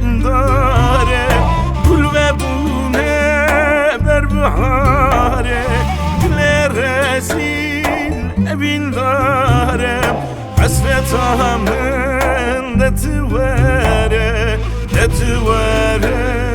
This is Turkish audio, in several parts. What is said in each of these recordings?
پنداره گل و بونه بر بهاره گل رسین نبینداره حسرت همه دتواره دتواره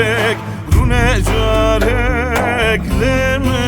jarek, rune jarek, leme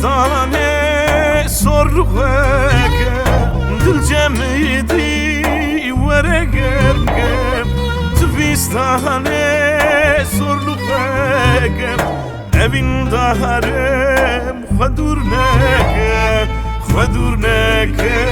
destane sorveke Dil cemidi vere gergem Tvistane sorveke Evin daharem khadur neke Khadur neke.